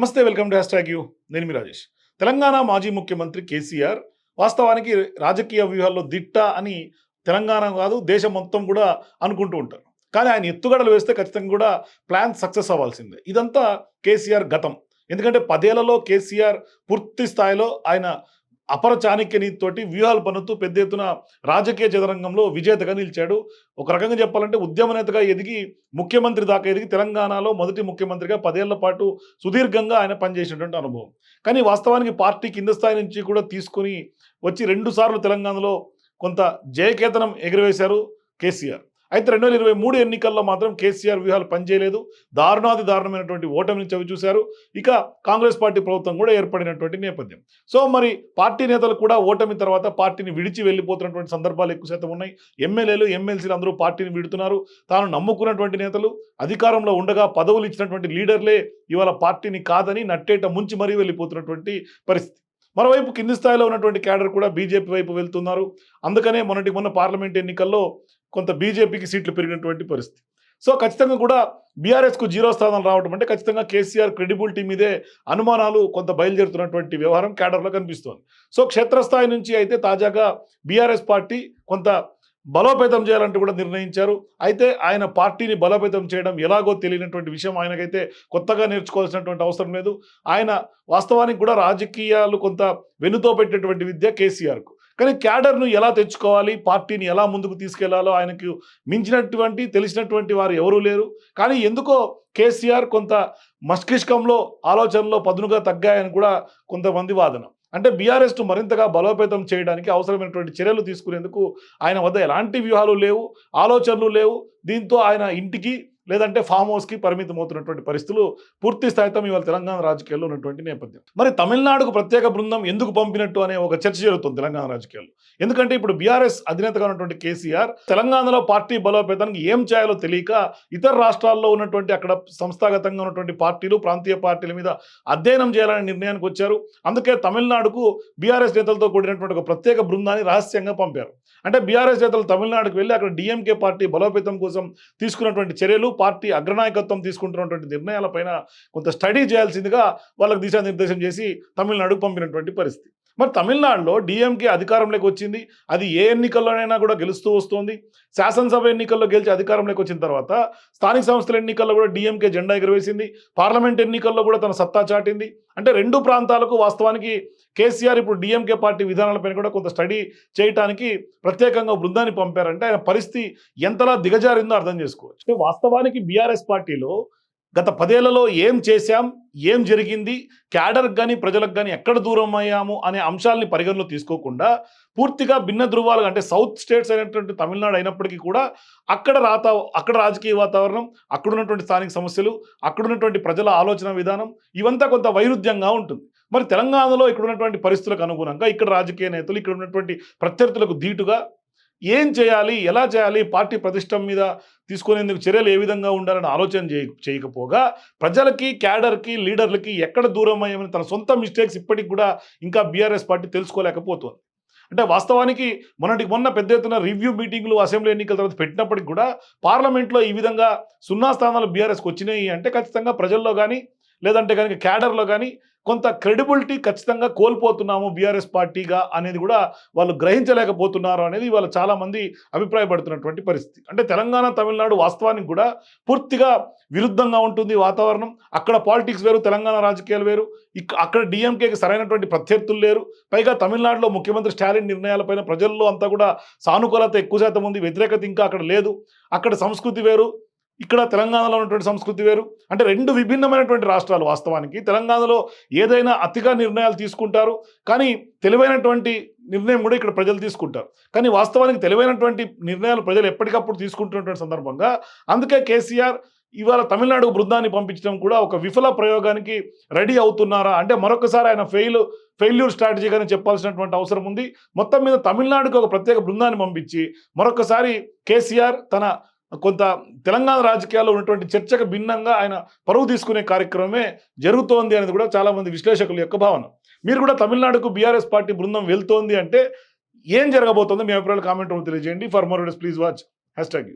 నమస్తే welcome to hashtag you. నేను మీ రాజేష్. తెలంగాణ మాజీ ముఖ్యమంత్రి కేసీఆర్ వాస్తవానికి రాజకీయ వ్యూహాల్లో దిట్ట అని తెలంగాణ కాదు దేశం మొత్తం కూడా అనుకుంటూ ఉంటారు. కానీ ఆయన ఎత్తుగడలు వేస్తే ఖచ్చితంగా కూడా ప్లాన్ సక్సెస్ అవ్వాల్సిందే. ఇదంతా కేసీఆర్ గతం. ఎందుకంటే పదేళ్ళలో కేసీఆర్ పూర్తి స్థాయిలో ఆయన అపర చాణక్య నీతితోటి వ్యూహాలు పన్నుతూ పెద్ద ఎత్తున రాజకీయ చదరంగంలో విజేతగా నిలిచాడు. ఒక రకంగా చెప్పాలంటే ఉద్యమ నేతగా ఎదిగి ముఖ్యమంత్రి దాకా ఎదిగి తెలంగాణలో మొదటి ముఖ్యమంత్రిగా పదేళ్ళ పాటు సుదీర్ఘంగా ఆయన పనిచేసినటువంటి అనుభవం. కానీ వాస్తవానికి పార్టీ కింద స్థాయి నుంచి కూడా తీసుకుని వచ్చి రెండు సార్లు తెలంగాణలో కొంత జయకేతనం ఎగురవేశారు కేసీఆర్. అయితే రెండు వేల ఇరవై మూడు ఎన్నికల్లో మాత్రం కేసీఆర్ వ్యూహాలు పనిచేయలేదు. దారుణాది దారుణమైనటువంటి ఓటమిని చవి చూశారు. ఇక కాంగ్రెస్ పార్టీ ప్రభుత్వం కూడా ఏర్పడినటువంటి నేపథ్యం. సో మరి పార్టీ నేతలు కూడా ఓటమి తర్వాత పార్టీని విడిచి వెళ్ళిపోతున్నటువంటి సందర్భాలు ఎక్కువ శాతం ఉన్నాయి. ఎమ్మెల్యేలు ఎమ్మెల్సీలు అందరూ పార్టీని విడుతున్నారు. తాను నమ్ముకున్నటువంటి నేతలు అధికారంలో ఉండగా పదవులు ఇచ్చినటువంటి లీడర్లే ఇవాళ పార్టీని కాదని నట్టేట ముంచి మరీ వెళ్ళిపోతున్నటువంటి పరిస్థితి. మరోవైపు కింది స్థాయిలో ఉన్నటువంటి క్యాడర్ కూడా బీజేపీ వైపు వెళ్తున్నారు. అందుకనే మొన్నటి మొన్న పార్లమెంట్ ఎన్నికల్లో కొంత బీజేపీకి సీట్లు పెరిగినటువంటి పరిస్థితి. సో ఖచ్చితంగా కూడా బీఆర్ఎస్కు జీరో స్థానం రావడం అంటే ఖచ్చితంగా కేసీఆర్ క్రెడిబిలిటీ మీదే అనుమానాలు కొంత బయలుదేరుతున్నటువంటి వ్యవహారం క్యాడర్లో కనిపిస్తోంది. సో క్షేత్రస్థాయి నుంచి అయితే తాజాగా బీఆర్ఎస్ పార్టీ కొంత బలోపేతం చేయాలంటూ కూడా నిర్ణయించారు. అయితే ఆయన పార్టీని బలోపేతం చేయడం ఎలాగో తెలియనటువంటి విషయం ఆయనకైతే కొత్తగా నేర్చుకోవాల్సినటువంటి అవసరం లేదు. ఆయన వాస్తవానికి కూడా రాజకీయాలు కొంత వెనుతో పెట్టేటువంటి విద్య కేసీఆర్కు. కానీ క్యాడర్ను ఎలా తెచ్చుకోవాలి పార్టీని ఎలా ముందుకు తీసుకెళ్ళాలో ఆయనకు మించినటువంటి తెలిసినటువంటి వారు ఎవరూ లేరు. కానీ ఎందుకో కేసీఆర్ కొంత మస్తిష్కంలో ఆలోచనలో పదునుగా తగ్గాయని కూడా కొంతమంది వాదన. అంటే బీఆర్ఎస్ను మరింతగా బలోపేతం చేయడానికి అవసరమైనటువంటి చర్యలు తీసుకునేందుకు ఆయన వద్ద ఎలాంటి వ్యూహాలు లేవు ఆలోచనలు లేవు. దీంతో ఆయన ఇంటికి లేదంటే ఫామ్ హౌస్కి పరిమితం అవుతున్నటువంటి పరిస్థితులు పూర్తి స్థాయితో ఇవాళ తెలంగాణ రాజకీయాల్లో ఉన్నటువంటి నేపథ్యం. మరి తమిళనాడుకు ప్రత్యేక బృందం ఎందుకు పంపినట్టు అనే ఒక చర్చ జరుగుతుంది తెలంగాణ రాజకీయాల్లో. ఎందుకంటే ఇప్పుడు బీఆర్ఎస్ అధినేతగా ఉన్నటువంటి కేసీఆర్ తెలంగాణలో పార్టీ బలోపేతానికి ఏం చేయాలో తెలియక ఇతర రాష్ట్రాల్లో ఉన్నటువంటి అక్కడ సంస్థాగతంగా ఉన్నటువంటి పార్టీలు ప్రాంతీయ పార్టీల మీద అధ్యయనం చేయాలనే నిర్ణయానికి వచ్చారు. అందుకే తమిళనాడుకు బీఆర్ఎస్ నేతలతో కూడినటువంటి ఒక ప్రత్యేక బృందాన్ని రహస్యంగా పంపారు. అంటే బీఆర్ఎస్ నేతలు తమిళనాడుకు వెళ్ళి అక్కడ డిఎంకే పార్టీ బలోపేతం కోసం తీసుకున్నటువంటి చర్యలు పార్టీ అగ్రనాయకత్వం తీసుకుంటున్నటువంటి నిర్ణయాలపైన కొంత స్టడీ చేయాల్సిందిగా వాళ్ళకి దిశానిర్దేశం చేసి తమిళనాడుకు పంపినటువంటి పరిస్థితి. మరి తమిళనాడులో డిఎంకే అధికారంలోకి వచ్చింది. అది ఏ ఎన్నికల్లోనైనా కూడా గెలుస్తూ వస్తుంది. శాసనసభ ఎన్నికల్లో గెలిచి అధికారంలోకి వచ్చిన తర్వాత స్థానిక సంస్థల ఎన్నికల్లో కూడా డిఎంకే జెండా ఎగురవేసింది. పార్లమెంట్ ఎన్నికల్లో కూడా తన సత్తా చాటింది. అంటే రెండు ప్రాంతాలకు వాస్తవానికి కేసీఆర్ ఇప్పుడు డిఎంకే పార్టీ విధానాలపైన కూడా కొంత స్టడీ చేయడానికి ప్రత్యేకంగా బృందాన్ని పంపారంటే ఆయన పరిస్థితి ఎంతలా దిగజారిందో అర్థం చేసుకోవచ్చు. వాస్తవానికి బీఆర్ఎస్ పార్టీలో గత పదేళ్ళలో ఏం చేశాం? ఏం జరిగింది? క్యాడర్కి కానీ ప్రజలకు కానీ ఎక్కడ దూరం అయ్యాము? అనే అంశాలని పరిగణలో తీసుకోకుండా పూర్తిగా భిన్న ధృవాలు అంటే సౌత్ స్టేట్స్ అయినటువంటి తమిళనాడు అయినప్పటికీ కూడా అక్కడ రాత అక్కడ రాజకీయ వాతావరణం అక్కడ ఉన్నటువంటి స్థానిక సమస్యలు అక్కడ ఉన్నటువంటి ప్రజల ఆలోచన విధానం ఇవంతా కొంత వైరుధ్యంగా ఉంటుంది. మరి తెలంగాణలో ఇక్కడ ఉన్నటువంటి పరిస్థితులకు అనుగుణంగా ఇక్కడ రాజకీయ నేతలు ఇక్కడ ఉన్నటువంటి ప్రత్యర్థులకు ధీటుగా ఏం చేయాలి ఎలా చేయాలి పార్టీ ప్రతిష్టం మీద తీసుకునేందుకు చర్యలు ఏ విధంగా ఉండాలని ఆలోచన చేయ చేయకపోగా ప్రజలకి క్యాడర్కి లీడర్లకి ఎక్కడ దూరం అయ్యామని తన సొంత మిస్టేక్స్ ఇప్పటికి కూడా ఇంకా బీఆర్ఎస్ పార్టీ తెలుసుకోలేకపోతుంది. అంటే వాస్తవానికి మొన్నటికి మొన్న పెద్ద ఎత్తున రివ్యూ మీటింగ్లు అసెంబ్లీ ఎన్నికల తర్వాత పెట్టినప్పటికి కూడా పార్లమెంట్లో ఈ విధంగా సున్నా స్థానాలు బీఆర్ఎస్కి వచ్చినాయి అంటే ఖచ్చితంగా ప్రజల్లో కానీ లేదంటే కనుక క్యాడర్లో కానీ కొంత క్రెడిబిలిటీ ఖచ్చితంగా కోల్పోతున్నాము బీఆర్ఎస్ పార్టీగా అనేది కూడా వాళ్ళు గ్రహించలేకపోతున్నారు అనేది వాళ్ళు చాలామంది అభిప్రాయపడుతున్నటువంటి పరిస్థితి. అంటే తెలంగాణ తమిళనాడు వాస్తవానికి కూడా పూర్తిగా విరుద్ధంగా ఉంటుంది వాతావరణం. అక్కడ పాలిటిక్స్ వేరు తెలంగాణ రాజకీయాలు వేరు. అక్కడ డిఎంకేకి సరైనటువంటి ప్రత్యర్థులు లేరు. పైగా తమిళనాడులో ముఖ్యమంత్రి స్టాలిన్ నిర్ణయాలపైన ప్రజల్లో అంతా కూడా సానుకూలత ఎక్కువ శాతం ఉంది. వ్యతిరేకత ఇంకా అక్కడ లేదు. అక్కడ సంస్కృతి వేరు. ఇక్కడ తెలంగాణలో ఉన్నటువంటి సంస్కృతి వేరు. అంటే రెండు విభిన్నమైనటువంటి రాష్ట్రాలు వాస్తవానికి. తెలంగాణలో ఏదైనా అతిగా నిర్ణయాలు తీసుకుంటారు. కానీ తెలివైనటువంటి నిర్ణయం కూడా ఇక్కడ ప్రజలు తీసుకుంటారు. కానీ వాస్తవానికి తెలివైనటువంటి నిర్ణయాలు ప్రజలు ఎప్పటికప్పుడు తీసుకుంటున్నటువంటి సందర్భంగా అందుకే కేసీఆర్ ఇవాళ తమిళనాడు బృందాన్ని పంపించడం కూడా ఒక విఫల ప్రయోగానికి రెడీ అవుతున్నారా? అంటే మరొకసారి ఆయన ఫెయిల్ ఫెయిల్యూర్ స్ట్రాటజీగానే చెప్పాల్సినటువంటి అవసరం ఉంది. మొత్తం మీద తమిళనాడుకు ఒక ప్రత్యేక బృందాన్ని పంపించి మరొకసారి కేసీఆర్ తన కొంత తెలంగాణ రాజకీయాల్లో ఉన్నటువంటి చర్చకు భిన్నంగా ఆయన పరువు తీసుకునే కార్యక్రమమే జరుగుతోంది అనేది కూడా చాలామంది విశ్లేషకుల యొక్క భావన. మీరు కూడా తమిళనాడుకు బీఆర్ఎస్ పార్టీ బృందం వెళ్తోంది అంటే ఏం జరగబోతుందో మీ అభిప్రాయాలు కామెంట్ తెలియజేయండి. For more please watch hashtag